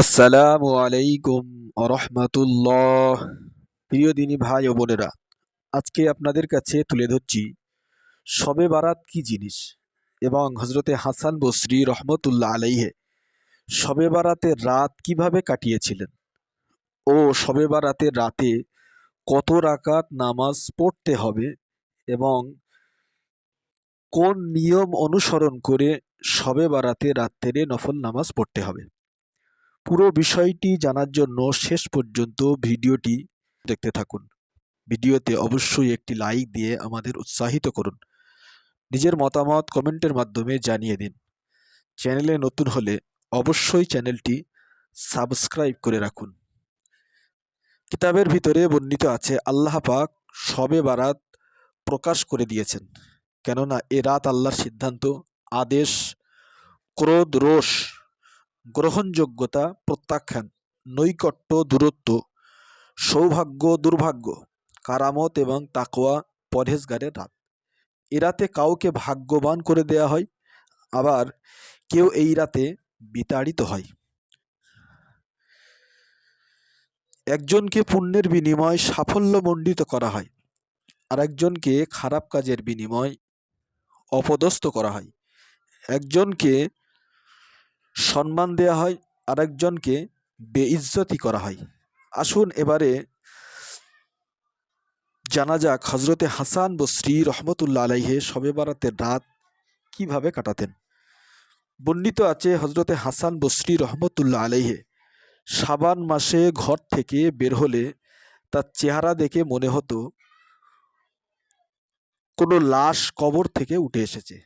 আসসালামু আলাইকুম রহমতুল্লাহ প্রিয় দিনী ভাই ও বোনেরা, আজকে আপনাদের কাছে তুলে ধরছি শবে বারাত কি জিনিস এবং হজরতে হাসান বসরি রহমতুল্লাহ আলাইহে সবে বারাতের রাত কীভাবে কাটিয়েছিলেন ও শবে বারাতের রাতে কত রাকাত নামাজ পড়তে হবে এবং কোন নিয়ম অনুসরণ করে শবে বারাতে রাত্রে নফল নামাজ পড়তে হবে? পুরো বিষয়টি জানার জন্য শেষ পর্যন্ত ভিডিওটি দেখতে থাকুন। ভিডিওতে অবশ্যই একটি লাইক দিয়ে আমাদের উৎসাহিত করুন। নিজের মতামত কমেন্টের মাধ্যমে জানিয়ে দিন। চ্যানেলে নতুন হলে অবশ্যই চ্যানেলটি সাবস্ক্রাইব করে রাখুন। কিতাবের ভিতরে বর্ণিত আছে, আল্লাহ পাক সবে বারাত প্রকাশ করে দিয়েছেন। কেননা এ রাত আল্লাহর সিদ্ধান্ত, আদেশ, ক্রোধ, রোষ গ্রহণযোগ্যতা প্রত্যাখ্যান, নৈকট্য, দূরত্ব, সৌভাগ্য, দুর্ভাগ্য, কারামত এবং তাকোয়া পরহেজগারের রাত। এ রাতে কাউকে ভাগ্যবান করে দেয়া হয়, আবার কেউ এই রাতে বিতাড়িত হয়। একজনকে পুণ্যের বিনিময় সাফল্যমণ্ডিত করা হয় আর একজনকে খারাপ কাজের বিনিময় অপদস্থ করা হয়। একজনকে সম্মান দেয়া হয় আরেকজনকে বেইজ্জতি করা হয়। আসুন এবারে জানা যাক হজরতে হাসান বসরি রহমতুল্লা আলাইহে শবে বারাতের রাত কীভাবে কাটাতেন। বর্ণিত আছে হজরতে হাসান বসরি রহমতুল্লাহ আলাইহে সাবান মাসে ঘর থেকে বের হলে তার চেহারা দেখে মনে হতো, কোনো লাশ কবর থেকে উঠে এসেছে।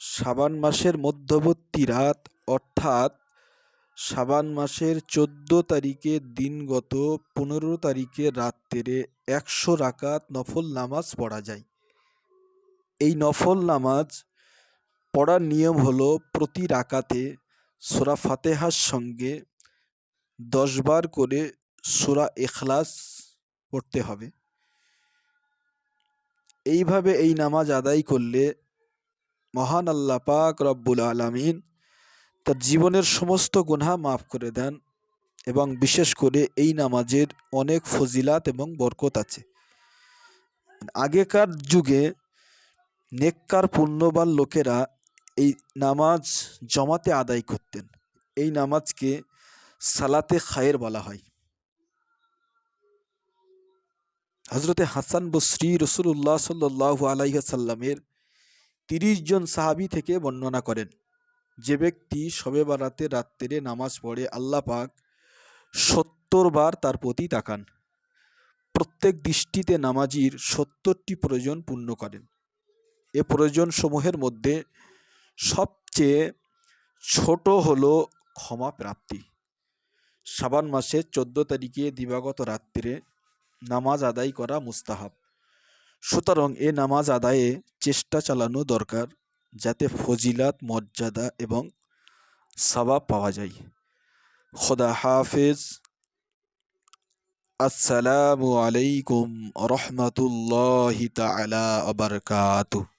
সাবান মাসের মধ্যবর্তী রাত অর্থাৎ সাবান মাসের চোদ্দ তারিখের দিনগত পনেরো তারিখের রাত্রে একশো রাকাত নফল নামাজ পড়া যায়। এই নফল নামাজ পড়ার নিয়ম হলো প্রতি রাকাতে সোরা ফাতেহার সঙ্গে দশবার করে সোরা এখলাস পড়তে হবে। এইভাবে এই নামাজ আদায় করলে মহান আল্লাহ পাক রব্বুল আলমিন তার জীবনের সমস্ত গুনাহ মাফ করে দেন এবং বিশেষ করে এই নামাজের অনেক ফজিলাত এবং বরকত আছে। আগেকার যুগে নেককার পুণ্যবান লোকেরা এই নামাজ জমাতে আদায় করতেন। এই নামাজকে সালাতে খায়ের বলা হয়। হজরতে হাসান বসরি রসুল্লাহ সাল্লাহ আলাইসাল্লামের তিরিশ জন সাহাবি থেকে বর্ণনা করেন। যে ব্যক্তি শবে বারাতে রাত্রে নামাজ পড়ে, আল্লাহ পাক সত্তর বার তার প্রতি তাকান। প্রত্যেক দৃষ্টিতে নামাজির সত্তরটি প্রয়োজন পূর্ণ করেন। এ প্রয়োজন সমূহের মধ্যে সবচেয়ে ছোট হল ক্ষমা প্রাপ্তি। সাবান মাসের চোদ্দ তারিখে দিবাগত রাত্রে নামাজ আদায় করা মুস্তাহাব। সুতরাং এ নামাজ আদায়ে চেষ্টা চালানো দরকার। যাতে ফজিলাত মর্যাদা এবং সবাব পাওয়া যায়। খোদা হাফেজ। আসসালামু আলাইকুম রহমতুল্লাহ তালা আবরকাতুহ